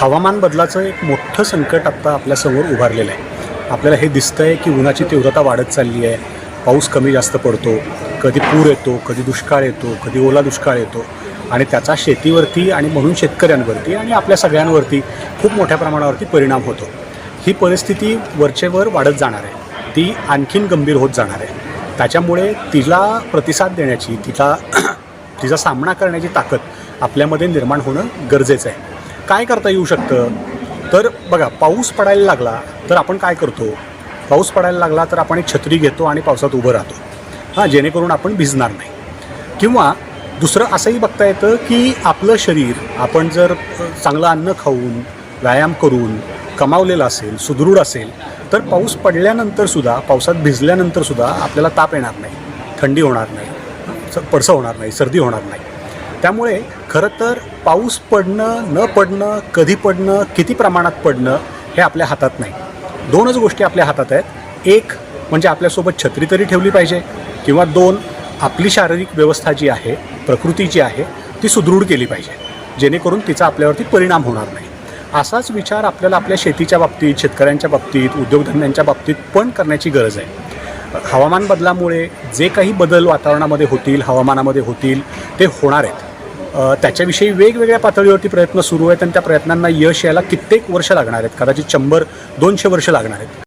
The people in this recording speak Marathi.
हवामान बदलाचं एक मोठं संकट आत्ता आपल्यासमोर उभारलेलं आहे. आपल्याला हे दिसतं आहे की उन्हाची तीव्रता वाढत चालली आहे. पाऊस कमी जास्त पडतो. कधी पूर येतो कधी दुष्काळ येतो कधी ओला दुष्काळ येतो. आणि त्याचा शेतीवरती आणि म्हणून शेतकऱ्यांवरती आणि आपल्या सगळ्यांवरती खूप मोठ्या प्रमाणावरती परिणाम होतो. ही परिस्थिती वरचेवर वाढत जाणार आहे. ती आणखीन गंभीर होत जाणार आहे. त्याच्यामुळे तिला प्रतिसाद देण्याची तिला तिचा सामना करण्याची ताकद आपल्यामध्ये निर्माण होणं गरजेचं आहे. काय करता येऊ शकतं? तर बघा पाऊस पडायला लागला तर आपण काय करतो? पाऊस पडायला लागला तर आपण एक छत्री घेतो आणि पावसात उभं राहतो. हां जेणेकरून आपण भिजणार नाही. किंवा दुसरं असंही बघता येतं की आपलं शरीर आपण जर चांगलं अन्न खाऊन व्यायाम करून कमावलेलं असेल सुदृढ असेल तर पाऊस पडल्यानंतरसुद्धा पावसात भिजल्यानंतरसुद्धा आपल्याला ताप येणार नाही. थंडी होणार नाही. स- पडसं होणार नाही सर्दी होणार नाही. त्यामुळे खरं तर पाऊस पडणं न पडणं कधी पडणं किती प्रमाणात पडणं हे आपल्या हातात नाही. दोनच गोष्टी आपल्या हातात आहेत. एक म्हणजे आपल्यासोबत छत्री तरी ठेवली पाहिजे किंवा दोन आपली शारीरिक व्यवस्था जी आहे प्रकृती जी आहे ती सुदृढ केली पाहिजे. जेणेकरून तिचा आपल्यावरती परिणाम होणार नाही. असाच विचार आपल्याला आपल्या शेतीच्या बाबतीत शेतकऱ्यांच्या बाबतीत उद्योगधंद्यांच्या बाबतीत पण करण्याची गरज आहे. हवामान बदलामुळे जे काही बदल वातावरणामध्ये होतील हवामानामध्ये होतील ते होणार आहेत. त्याच्याविषयी वेगवेगळ्या पातळीवरती प्रयत्न सुरू आहेत आणि त्या प्रयत्नांना यश यायला कित्येक वर्ष लागणार आहेत. कदाचित शंभर दोनशे वर्ष लागणार आहेत.